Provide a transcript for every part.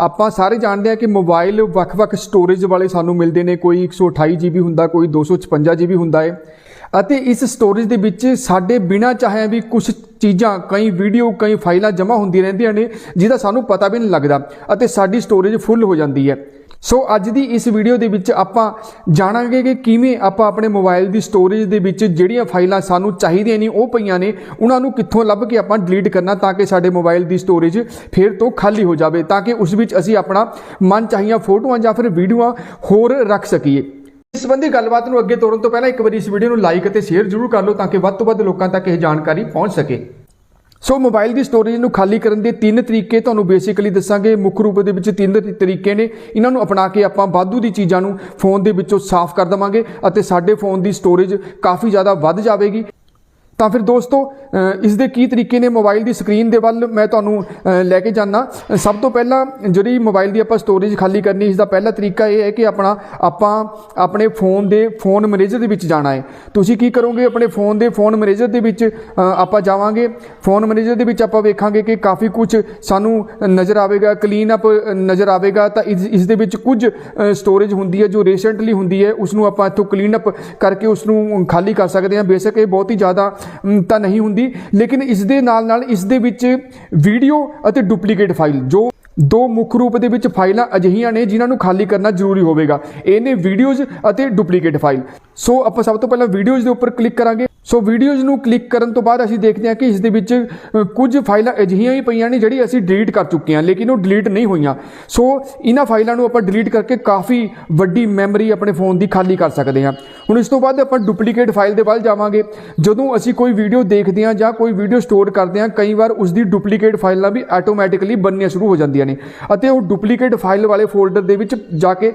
ਆਪਾਂ ਸਾਰੇ ਜਾਣਦੇ ਆ ਕਿ ਮੋਬਾਈਲ ਵੱਖ-ਵੱਖ ਸਟੋਰੇਜ ਵਾਲੇ ਸਾਨੂੰ ਮਿਲਦੇ ਨੇ। ਕੋਈ 128 GB ਹੁੰਦਾ, ਕੋਈ 256 GB ਹੁੰਦਾ ਹੈ ਅਤੇ ਇਸ ਸਟੋਰੇਜ ਦੇ ਵਿੱਚ ਸਾਡੇ ਬਿਨਾ ਚਾਹਿਆ ਵੀ ਕੁਝ ਚੀਜ਼ਾਂ, ਕਈ ਵੀਡੀਓ ਕਈ ਫਾਈਲਾਂ ਜਮ੍ਹਾਂ ਹੁੰਦੀਆਂ ਰਹਿੰਦੀਆਂ ਨੇ, ਜਿਹਦਾ ਸਾਨੂੰ ਪਤਾ ਵੀ ਨਹੀਂ ਲੱਗਦਾ ਅਤੇ ਸਾਡੀ ਸਟੋਰੇਜ ਫੁੱਲ ਹੋ ਜਾਂਦੀ ਹੈ। ਸੋ ਅੱਜ ਦੀ ਇਸ ਵੀਡੀਓ ਦੇ ਵਿੱਚ ਆਪਾਂ ਜਾਣਾਂਗੇ ਕਿ ਕਿਵੇਂ ਆਪਾਂ ਆਪਣੇ ਮੋਬਾਈਲ ਦੀ ਸਟੋਰੇਜ ਦੇ ਵਿੱਚ ਜਿਹੜੀਆਂ ਫਾਈਲਾਂ ਸਾਨੂੰ ਚਾਹੀਦੀਆਂ ਨਹੀਂ ਉਹ ਪਈਆਂ ਨੇ, ਉਹਨਾਂ ਨੂੰ ਕਿੱਥੋਂ ਲੱਭ ਕੇ ਆਪਾਂ ਡਿਲੀਟ ਕਰਨਾ ਤਾਂ ਕਿ ਸਾਡੇ ਮੋਬਾਈਲ ਦੀ ਸਟੋਰੇਜ ਫਿਰ ਤੋਂ ਖਾਲੀ ਹੋ ਜਾਵੇ, ਤਾਂ ਕਿ ਉਸ ਵਿੱਚ ਅਸੀਂ ਆਪਣਾ ਮਨ ਚਾਹੀਆਂ ਫੋਟੋਆਂ ਜਾਂ ਫਿਰ ਵੀਡੀਓਆਂ ਹੋਰ ਰੱਖ ਸਕੀਏ। ਇਸ ਸੰਬੰਧੀ ਗੱਲਬਾਤ ਨੂੰ ਅੱਗੇ ਤੋਰਨ ਤੋਂ ਪਹਿਲਾਂ ਇੱਕ ਵਾਰੀ ਇਸ ਵੀਡੀਓ ਨੂੰ ਲਾਈਕ ਅਤੇ ਸ਼ੇਅਰ ਜ਼ਰੂਰ ਕਰ ਲਓ ਤਾਂ ਕਿ ਵੱਧ ਤੋਂ ਵੱਧ ਲੋਕਾਂ ਤੱਕ ਇਹ ਜਾਣਕਾਰੀ ਪਹੁੰਚ ਸਕੇ। ਸੋ ਮੋਬਾਈਲ ਦੀ ਸਟੋਰੇਜ ਨੂੰ ਖਾਲੀ ਕਰਨ ਦੇ ਤਿੰਨ ਤਰੀਕੇ ਤੁਹਾਨੂੰ ਬੇਸਿਕਲੀ ਦੱਸਾਂਗੇ। ਮੁੱਖ ਰੂਪ ਦੇ ਵਿੱਚ ਤਿੰਨ ਤਰੀਕੇ ਨੇ। ਇਹਨਾਂ ਨੂੰ ਅਪਣਾ ਕੇ ਆਪਾਂ ਵਾਧੂ ਦੀ ਚੀਜ਼ਾਂ ਨੂੰ ਫੋਨ ਦੇ ਵਿੱਚੋਂ ਸਾਫ਼ ਕਰ ਦਵਾਂਗੇ ਅਤੇ ਸਾਡੇ ਫੋਨ ਦੀ ਸਟੋਰੇਜ ਕਾਫੀ ਜ਼ਿਆਦਾ ਵੱਧ ਜਾਵੇਗੀ। ਤਾਂ ਫਿਰ ਦੋਸਤੋ ਅ, ਇਸ ਦੇ ਕੀ ਤਰੀਕੇ ਨੇ ਮੋਬਾਈਲ ਦੀ ਸਕਰੀਨ ਦੇ ਵੱਲ ਮੈਂ ਤੁਹਾਨੂੰ ਲੈ ਕੇ ਜਾਣਾ ਸਭ ਤੋਂ ਪਹਿਲਾਂ ਜਿਹੜੀ ਮੋਬਾਈਲ ਦੀ ਆਪਾਂ ਸਟੋਰੇਜ ਖਾਲੀ ਕਰਨੀ ਇਸ ਦਾ ਪਹਿਲਾ ਤਰੀਕਾ ਇਹ ਹੈ ਕਿ ਆਪਣਾ ਆਪਾਂ ਆਪਣੇ ਫੋਨ ਦੇ ਫੋਨ ਮੈਨੇਜਰ ਦੇ ਵਿੱਚ ਜਾਣਾ ਹੈ। ਤੁਸੀਂ ਕੀ ਕਰੋਗੇ ਆਪਣੇ ਫੋਨ ਦੇ ਫੋਨ ਮੈਨੇਜਰ ਦੇ ਵਿੱਚ ਆਪਾਂ ਜਾਵਾਂਗੇ। ਫੋਨ ਮੈਨੇਜਰ ਦੇ ਵਿੱਚ ਆਪਾਂ ਵੇਖਾਂਗੇ ਕਿ ਕਾਫੀ ਕੁਝ ਸਾਨੂੰ ਨਜ਼ਰ ਆਵੇਗਾ ਕਲੀਨ ਅਪ ਨਜ਼ਰ ਆਵੇਗਾ। ਤਾਂ ਇਸ ਦੇ ਵਿੱਚ ਕੁਝ ਸਟੋਰੇਜ ਹੁੰਦੀ ਹੈ ਜੋ ਰੀਸੈਂਟਲੀ ਹੁੰਦੀ ਹੈ ਉਸ ਨੂੰ ਆਪਾਂ ਇੱਥੋਂ ਕਲੀਨ ਅਪ ਕਰਕੇ ਉਸ ਨੂੰ ਖਾਲੀ ਕਰ ਸਕਦੇ ਹਾਂ। ਬੇਸ਼ੱਕ ਇਹ ਬਹੁਤ ਹੀ ਜ਼ਿਆਦਾ ਤਾਂ ਨਹੀਂ ਹੁੰਦੀ। ਲੇਕਿਨ ਇਸ ਦੇ ਨਾਲ ਨਾਲ ਇਸ ਦੇ ਵਿੱਚ ਵੀਡੀਓ ਅਤੇ ਡੁਪਲੀਕੇਟ ਫਾਈਲ ਜੋ ਦੋ ਮੁੱਖ ਰੂਪ ਦੇ ਵਿੱਚ ਫਾਈਲਾਂ ਅਜਿਹੀਆਂ ਨੇ ਜਿਨ੍ਹਾਂ ਨੂੰ ਖਾਲੀ ਕਰਨਾ ਜ਼ਰੂਰੀ ਹੋਵੇਗਾ। ਇਹ ਨੇ ਵੀਡੀਓਜ਼ ਅਤੇ ਡੁਪਲੀਕੇਟ ਫਾਈਲ ਸੋ ਆਪਾਂ ਸਭ ਤੋਂ ਪਹਿਲਾਂ ਵੀਡੀਓਜ਼ ਦੇ ਉੱਪਰ ਕਲਿੱਕ ਕਰਾਂਗੇ। ਸੋ ਵੀਡੀਓਜ਼ ਨੂੰ ਕਲਿੱਕ ਕਰਨ ਤੋਂ ਬਾਅਦ ਅਸੀਂ ਦੇਖਦੇ ਹਾਂ ਕਿ ਇਸ ਦੇ ਵਿੱਚ ਕੁਝ ਫਾਈਲਾਂ ਅਜਿਹੀਆਂ ਹੀ ਪਈਆਂ ਨੇ ਜਿਹੜੀ ਅਸੀਂ ਡਿਲੀਟ ਕਰ ਚੁੱਕੇ ਹਾਂ, ਲੇਕਿਨ ਉਹ ਡਿਲੀਟ ਨਹੀਂ ਹੋਈਆਂ। ਸੋ ਇਹਨਾਂ ਫਾਈਲਾਂ ਨੂੰ ਆਪਾਂ ਡਿਲੀਟ ਕਰਕੇ ਕਾਫੀ ਵੱਡੀ ਮੈਮਰੀ ਆਪਣੇ ਫੋਨ ਦੀ ਖਾਲੀ ਕਰ ਸਕਦੇ ਹਾਂ। ਹੁਣ ਇਸ ਤੋਂ ਬਾਅਦ ਆਪਾਂ ਡੁਪਲੀਕੇਟ ਫਾਈਲ ਦੇ ਵੱਲ ਜਾਵਾਂਗੇ। ਜਦੋਂ ਅਸੀਂ ਕੋਈ ਵੀਡੀਓ ਦੇਖਦੇ ਹਾਂ ਜਾਂ ਕੋਈ ਵੀਡੀਓ ਸਟੋਰ ਕਰਦੇ ਹਾਂ, ਕਈ ਵਾਰ ਉਸ ਦੀ ਡੁਪਲੀਕੇਟ ਫਾਈਲਾਂ ਵੀ ਆਟੋਮੈਟਿਕਲੀ ਬਣਨੀਆਂ ਸ਼ੁਰੂ ਹੋ ਜਾਂਦੀਆਂ ਨੇ ਅਤੇ ਉਹ ਡੁਪਲੀਕੇਟ ਫਾਈਲ ਵਾਲੇ ਫੋਲਡਰ ਦੇ ਵਿੱਚ ਜਾ ਕੇ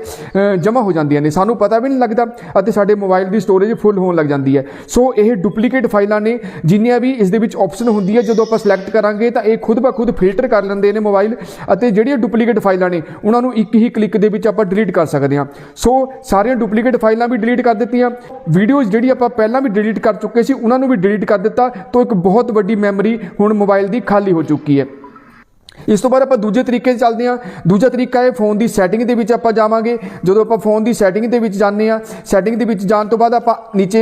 ਜਮ੍ਹਾਂ ਹੋ ਜਾਂਦੀਆਂ ਨੇ। ਸਾਨੂੰ ਪਤਾ ਵੀ ਨਹੀਂ ਲੱਗਦਾ ਅਤੇ ਸਾਡੇ ਮੋਬਾਈਲ ਦੀ ਸਟੋਰੇਜ ਫੁੱਲ ਹੋਣ ਲੱਗ ਜਾਂਦੀ ਹੈ। ਸੋ ਇਹ ਡੁਪਲੀਕੇਟ ਫਾਈਲਾਂ ਨੇ, ਜਿੰਨੀਆਂ ਵੀ ਇਸ ਦੇ ਵਿੱਚ ਆਪਸ਼ਨ ਹੁੰਦੀ ਹੈ, ਜਦੋਂ ਆਪਾਂ ਸਿਲੈਕਟ ਕਰਾਂਗੇ ਤਾਂ ਇਹ ਖੁਦ ਬਾ ਖੁਦ ਫਿਲਟਰ ਕਰ ਲੈਂਦੇ ਨੇ ਮੋਬਾਈਲ ਅਤੇ ਜਿਹੜੀਆਂ ਡੁਪਲੀਕੇਟ ਫਾਈਲਾਂ ਨੇ, ਉਹਨਾਂ ਨੂੰ ਇੱਕ ਹੀ ਕਲਿੱਕ ਦੇ ਵਿੱਚ ਆਪਾਂ ਡਿਲੀਟ ਕਰ ਸਕਦੇ ਹਾਂ। ਸੋ ਸਾਰੀਆਂ ਡੁਪਲੀਕੇਟ ਫਾਈਲਾਂ ਵੀ ਡਿਲੀਟ ਕਰ ਦਿੱਤੀਆਂ। ਵੀਡੀਓਜ਼ ਜਿਹੜੀ ਆਪਾਂ ਪਹਿਲਾਂ ਵੀ ਡਿਲੀਟ ਕਰ ਚੁੱਕੇ ਸੀ, ਉਹਨਾਂ ਨੂੰ ਵੀ ਡਿਲੀਟ ਕਰ ਦਿੱਤਾ, ਤਾਂ ਇੱਕ ਬਹੁਤ ਵੱਡੀ ਮੈਮਰੀ ਹੁਣ ਮੋਬਾਈਲ ਦੀ ਖਾਲੀ ਹੋ ਚੁੱਕੀ ਹੈ। ਇਸ ਤੋਂ ਬਾਅਦ ਆਪਾਂ ਦੂਜੇ ਤਰੀਕੇ 'ਤੇ ਚੱਲਦੇ ਹਾਂ ਦੂਜਾ ਤਰੀਕਾ ਹੈ ਫੋਨ ਦੀ ਸੈਟਿੰਗ ਦੇ ਵਿੱਚ ਆਪਾਂ ਜਾਵਾਂਗੇ ਜਦੋਂ ਆਪਾਂ ਫੋਨ ਦੀ ਸੈਟਿੰਗ ਦੇ ਵਿੱਚ ਜਾਂਦੇ ਹਾਂ ਸੈਟਿੰਗ ਦੇ ਵਿੱਚ ਜਾਣ ਤੋਂ ਬਾਅਦ ਆਪਾਂ ਨੀਚੇ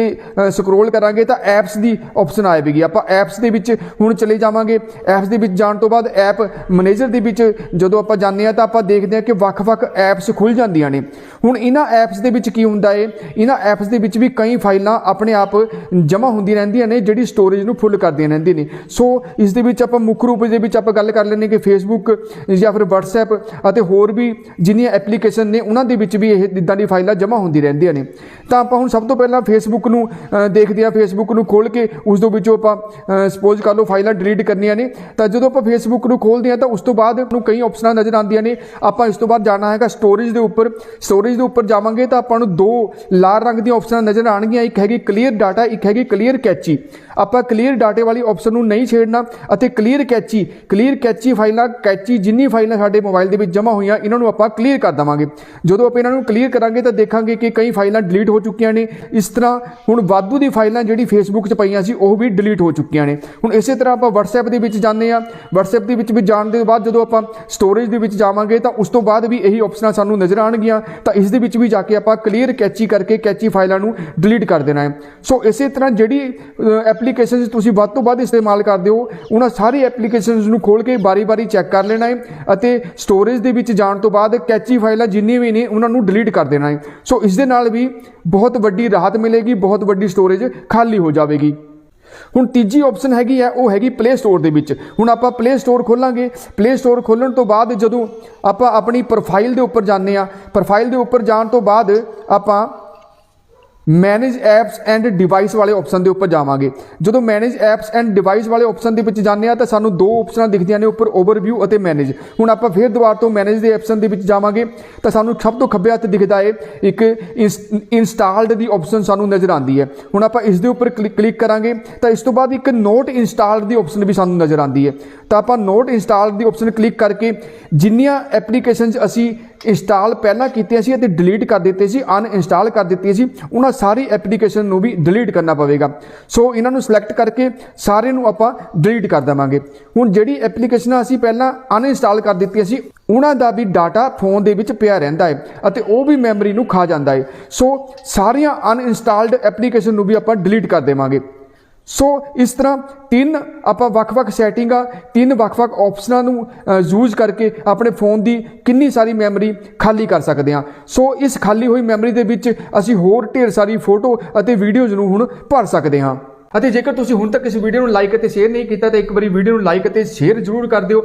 ਸਕਰੋਲ ਕਰਾਂਗੇ ਤਾਂ ਐਪਸ ਦੀ ਆਪਸ਼ਨ ਆਏਗੀ ਆਪਾਂ ਐਪਸ ਦੇ ਵਿੱਚ ਹੁਣ ਚਲੇ ਜਾਵਾਂਗੇ ਐਪਸ ਦੇ ਵਿੱਚ ਜਾਣ ਤੋਂ ਬਾਅਦ ਐਪ ਮੈਨੇਜਰ ਦੇ ਵਿੱਚ ਜਦੋਂ ਆਪਾਂ ਜਾਂਦੇ ਹਾਂ ਤਾਂ ਆਪਾਂ ਦੇਖਦੇ ਹਾਂ ਕਿ ਵੱਖ-ਵੱਖ ਐਪਸ ਖੁੱਲ ਜਾਂਦੀਆਂ ਨੇ ਹੁਣ ਇਹਨਾਂ ਐਪਸ ਦੇ ਵਿੱਚ ਕੀ ਹੁੰਦਾ ਹੈ ਇਹਨਾਂ ਐਪਸ ਦੇ ਵਿੱਚ ਵੀ ਕਈ ਫਾਈਲਾਂ ਆਪਣੇ ਆਪ ਜਮ੍ਹਾਂ ਹੁੰਦੀਆਂ ਰਹਿੰਦੀਆਂ ਨੇ ਜਿਹੜੀ ਸਟੋਰੇਜ ਨੂੰ ਫੁੱਲ ਕਰਦੀਆਂ ਰਹਿੰਦੀਆਂ ਨੇ ਸੋ ਇਸ ਦੇ ਵਿੱਚ ਆਪਾਂ ਮੁੱਖ ਰੂਪ ਦੇ ਵਿੱਚ ਆਪਾਂ ਗੱਲ ਕਰ ਲੈਂਦੇ ਕਿ ਫੇਸਬੁੱਕ ਜਾਂ ਫਿਰ WhatsApp ਅਤੇ ਹੋਰ ਵੀ ਜਿੰਨੀਆਂ ਐਪਲੀਕੇਸ਼ਨ ਨੇ, ਉਹਨਾਂ ਦੇ ਵਿੱਚ ਵੀ ਇਹ ਇਦਾਂ ਦੀ ਫਾਈਲਾਂ ਜਮ੍ਹਾਂ ਹੁੰਦੀ ਰਹਿੰਦੀਆਂ ਨੇ। ਤਾਂ ਆਪਾਂ ਹੁਣ ਸਭ ਤੋਂ ਪਹਿਲਾਂ ਫੇਸਬੁੱਕ ਨੂੰ ਦੇਖਦੇ ਹਾਂ। ਫੇਸਬੁੱਕ ਨੂੰ ਖੋਲ ਕੇ ਉਸ ਦੇ ਵਿੱਚੋਂ ਆਪਾਂ ਸਪੋਜ਼ ਕਰ ਲਓ ਫਾਈਲਾਂ ਡਿਲੀਟ ਕਰਨੀਆਂ ਨੇ, ਤਾਂ ਜਦੋਂ ਆਪਾਂ ਫੇਸਬੁੱਕ ਨੂੰ ਖੋਲਦੇ ਹਾਂ ਤਾਂ ਉਸ ਤੋਂ ਬਾਅਦ ਨੂੰ ਕਈ ਆਪਸ਼ਨਾਂ ਨਜ਼ਰ ਆਉਂਦੀਆਂ ਨੇ। ਆਪਾਂ ਇਸ ਤੋਂ ਬਾਅਦ ਜਾਣਾ ਹੈਗਾ ਸਟੋਰੇਜ ਦੇ ਉੱਪਰ। ਸਟੋਰੇਜ ਦੇ ਉੱਪਰ ਜਾਵਾਂਗੇ ਤਾਂ ਆਪਾਂ ਨੂੰ ਦੋ ਲਾਲ ਰੰਗ ਦੀਆਂ ਆਪਸ਼ਨਾਂ ਨਜ਼ਰ ਆਣਗੀਆਂ ਇੱਕ ਹੈਗੀ ਕਲੀਅਰ ਡਾਟਾ ਇੱਕ ਹੈਗੀ ਕਲੀਅਰ ਕੈਚੀ ਆਪਾਂ ਕਲੀਅਰ ਡਾਟੇ ਵਾਲੀ ਆਪਸ਼ਨ ਨੂੰ ਨਹੀਂ ਛੇੜਨਾ ਅਤੇ ਕਲੀਅਰ ਕੈਚੀ ਕਲੀਅਰ ਕੈਚੀ ਫਾਈਲਾਂ, ਕੈਚੀ ਜਿੰਨੀ ਫਾਈਲਾਂ ਸਾਡੇ ਮੋਬਾਈਲ ਦੇ ਵਿੱਚ ਜਮ੍ਹਾਂ ਹੋਈਆਂ, ਇਹਨਾਂ ਨੂੰ ਆਪਾਂ ਕਲੀਅਰ ਕਰ ਦਵਾਂਗੇ। ਜਦੋਂ ਆਪਾਂ ਇਹਨਾਂ ਨੂੰ ਕਲੀਅਰ ਕਰਾਂਗੇ ਤਾਂ ਦੇਖਾਂਗੇ ਕਿ ਕਈ ਫਾਈਲਾਂ ਡਿਲੀਟ ਹੋ ਚੁੱਕੀਆਂ ਨੇ। ਇਸ ਤਰ੍ਹਾਂ ਹੁਣ ਵਾਧੂ ਦੀ ਫਾਈਲਾਂ ਜਿਹੜੀ ਫੇਸਬੁੱਕ 'ਚ ਪਈਆਂ ਸੀ, ਉਹ ਵੀ ਡਿਲੀਟ ਹੋ ਚੁੱਕੀਆਂ ਨੇ। ਹੁਣ ਇਸੇ ਤਰ੍ਹਾਂ ਆਪਾਂ WhatsApp ਦੇ ਵਿੱਚ ਜਾਂਦੇ ਆ WhatsApp ਦੇ ਵਿੱਚ ਵੀ ਜਾਣ ਦੇ ਬਾਅਦ ਜਦੋਂ ਆਪਾਂ ਸਟੋਰੇਜ ਦੇ ਵਿੱਚ ਜਾਵਾਂਗੇ ਤਾਂ ਉਸ ਤੋਂ ਬਾਅਦ ਵੀ ਇਹੀ ਆਪਸ਼ਨਾਂ ਸਾਨੂੰ ਨਜ਼ਰ ਆਣਗੀਆਂ ਤਾਂ ਇਸ ਦੇ ਵਿੱਚ ਵੀ ਜਾ ਕੇ ਆਪਾਂ ਕਲੀਅਰ ਕੈਚੀ ਕਰਕੇ ਕੈਚੀ ਫਾਈਲਾਂ ਨੂੰ ਡਿਲੀਟ ਕਰ ਦੇਣਾ ਹੈ। ਸੋ ਇਸੇ ਤਰ੍ਹਾਂ ਜਿਹੜੀ ਐਪਲੀਕੇਸ਼ਨਸ ਤੁਸੀਂ ਵੱਧ ਤੋਂ ਵੱਧ ਇਸਤੇਮਾਲ ਕਰਦੇ ਹੋ, ਉਹਨਾਂ ਸਾਰੀ ਐਪਲੀਕੇਸ਼ਨਸ ਨੂੰ ਖੋਲ ਕੇ ਬਾਰੀ-ਬਾਰੀ ਚੈੱਕ ਕਰ ਲੈਣਾ ਹੈ ਅਤੇ ਸਟੋਰੇਜ ਦੇ ਵਿੱਚ ਜਾਣ ਤੋਂ ਬਾਅਦ ਕੈਚੀ ਫਾਈਲਾਂ ਜਿੰਨੀ ਵੀ ਨੇ ਉਹਨਾਂ ਨੂੰ ਡਿਲੀਟ ਕਰ ਦੇਣਾ ਹੈ। ਸੋ ਇਸ ਦੇ ਨਾਲ ਵੀ ਬਹੁਤ ਵੱਡੀ ਰਾਹਤ ਮਿਲੇਗੀ, ਬਹੁਤ ਵੱਡੀ ਸਟੋਰੇਜ ਖਾਲੀ ਹੋ ਜਾਵੇਗੀ। ਹੁਣ ਤੀਜੀ ਆਪਸ਼ਨ ਹੈਗੀ ਹੈ, ਉਹ ਹੈਗੀ ਪਲੇ ਸਟੋਰ ਦੇ ਵਿੱਚ। ਹੁਣ ਆਪਾਂ ਪਲੇ ਸਟੋਰ ਖੋਲਾਂਗੇ। ਪਲੇ ਸਟੋਰ ਖੋਲਣ ਤੋਂ ਬਾਅਦ ਜਦੋਂ ਆਪਾਂ ਆਪਣੀ ਪ੍ਰੋਫਾਈਲ ਦੇ ਉੱਪਰ ਜਾਂਦੇ ਆ ਪ੍ਰੋਫਾਈਲ ਦੇ ਉੱਪਰ ਜਾਣ ਤੋਂ ਬਾਅਦ ਆਪਾਂ ਮੈਨੇਜ ਐਪਸ ਐਂਡ ਡਿਵਾਈਸ ਵਾਲੇ ਆਪਸ਼ਨ ਦੇ ਉੱਪਰ ਜਾਵਾਂਗੇ। ਜਦੋਂ ਮੈਨੇਜ ਐਪਸ ਐਂਡ ਡਿਵਾਈਸ ਵਾਲੇ ਆਪਸ਼ਨ ਦੇ ਵਿੱਚ ਜਾਂਦੇ ਆ, ਤਾਂ ਸਾਨੂੰ ਦੋ ਆਪਸ਼ਨਾਂ ਦਿਖਦੀਆਂ ਨੇ ਉੱਪਰ ਓਵਰਵਿਊ ਅਤੇ ਮੈਨੇਜ ਹੁਣ ਆਪਾਂ ਫਿਰ ਦੁਬਾਰਾ ਤੋਂ ਮੈਨੇਜ ਦੇ ਆਪਸ਼ਨ ਦੇ ਵਿੱਚ ਜਾਵਾਂਗੇ, ਤਾਂ ਸਾਨੂੰ ਸਭ ਤੋਂ ਖੱਬੇ ਹੱਥ ਦਿਖਦਾ ਹੈ ਇੱਕ ਇੰਸਟਾਲਡ ਦੀ ਆਪਸ਼ਨ ਸਾਨੂੰ ਨਜ਼ਰ ਆਉਂਦੀ ਹੈ ਹੁਣ ਆਪਾਂ ਇਸ ਦੇ ਉੱਪਰ ਕਲਿੱਕ ਕਰਾਂਗੇ, ਤਾਂ ਇਸ ਤੋਂ ਬਾਅਦ ਇੱਕ ਨੋਟ ਇੰਸਟਾਲਡ ਦੀ ਆਪਸ਼ਨ ਵੀ ਸਾਨੂੰ ਨਜ਼ਰ ਆਉਂਦੀ ਹੈ ਤਾਂ ਆਪਾਂ ਨੋਟ ਇੰਸਟਾਲਡ ਦੀ ਆਪਸ਼ਨ ਕਲਿੱਕ ਕਰਕੇ ਜਿੰਨੀਆਂ ਐਪਲੀਕੇਸ਼ਨਸ ਅਸੀਂ ਇੰਸਟਾਲ ਪਹਿਲਾਂ ਕੀਤੀਆਂ ਸੀ, ਅਤੇ ਡਿਲੀਟ ਕਰ ਦਿੱਤੇ ਸੀ ਅਨਇੰਸਟਾਲ ਕਰ ਦਿੱਤੀਆਂ ਸੀ। ਉਹਨਾਂ ਸਾਰੀ ਐਪਲੀਕੇਸ਼ਨ ਨੂੰ ਵੀ ਡਿਲੀਟ ਕਰਨਾ ਪਵੇਗਾ। ਸੋ ਇਹਨਾਂ ਨੂੰ ਸਿਲੈਕਟ ਕਰਕੇ ਸਾਰੇ ਨੂੰ ਆਪਾਂ ਡਿਲੀਟ ਕਰ ਦੇਵਾਂਗੇ। ਹੁਣ ਜਿਹੜੀ ਐਪਲੀਕੇਸ਼ਨਾਂ ਅਸੀਂ ਪਹਿਲਾਂ ਅਨਇੰਸਟਾਲ ਕਰ ਦਿੱਤੀਆਂ ਸੀ, ਉਹਨਾਂ ਦਾ ਵੀ ਡਾਟਾ ਫੋਨ ਦੇ ਵਿੱਚ ਪਿਆ ਰਹਿੰਦਾ ਹੈ, ਅਤੇ ਉਹ ਵੀ ਮੈਮਰੀ ਨੂੰ ਖਾ ਜਾਂਦਾ ਹੈ। ਸੋ ਸਾਰੀਆਂ ਅਨਇੰਸਟਾਲਡ ਐਪਲੀਕੇਸ਼ਨ ਨੂੰ ਵੀ ਆਪਾਂ ਡਿਲੀਟ ਕਰ ਦੇਵਾਂਗੇ। ਸੋ ਇਸ ਤਰ੍ਹਾਂ ਤਿੰਨ ਆਪਾਂ ਵੱਖ-ਵੱਖ ਸੈਟਿੰਗਾਂ ਤਿੰਨ ਵੱਖ-ਵੱਖ ਆਪਸ਼ਨਾਂ ਨੂੰ ਯੂਜ਼ ਕਰਕੇ ਆਪਣੇ ਫੋਨ ਦੀ ਕਿੰਨੀ ਸਾਰੀ ਮੈਮਰੀ ਖਾਲੀ ਕਰ ਸਕਦੇ ਹਾਂ। ਸੋ ਇਸ ਖਾਲੀ ਹੋਈ ਮੈਮਰੀ ਦੇ ਵਿੱਚ ਅਸੀਂ ਹੋਰ ਢੇਰ ਸਾਰੀ ਫੋਟੋ ਅਤੇ ਵੀਡੀਓਜ਼ ਨੂੰ ਹੁਣ ਭਰ ਸਕਦੇ ਹਾਂ। ਅਤੇ ਜੇਕਰ ਤੁਸੀਂ ਹੁਣ ਤੱਕ ਇਸ ਵੀਡੀਓ ਨੂੰ ਲਾਈਕ ਅਤੇ ਸ਼ੇਅਰ ਨਹੀਂ ਕੀਤਾ, ਤਾਂ ਇੱਕ ਵਾਰੀ ਵੀਡੀਓ ਨੂੰ ਲਾਈਕ ਅਤੇ ਸ਼ੇਅਰ ਜ਼ਰੂਰ ਕਰ ਦਿਓ।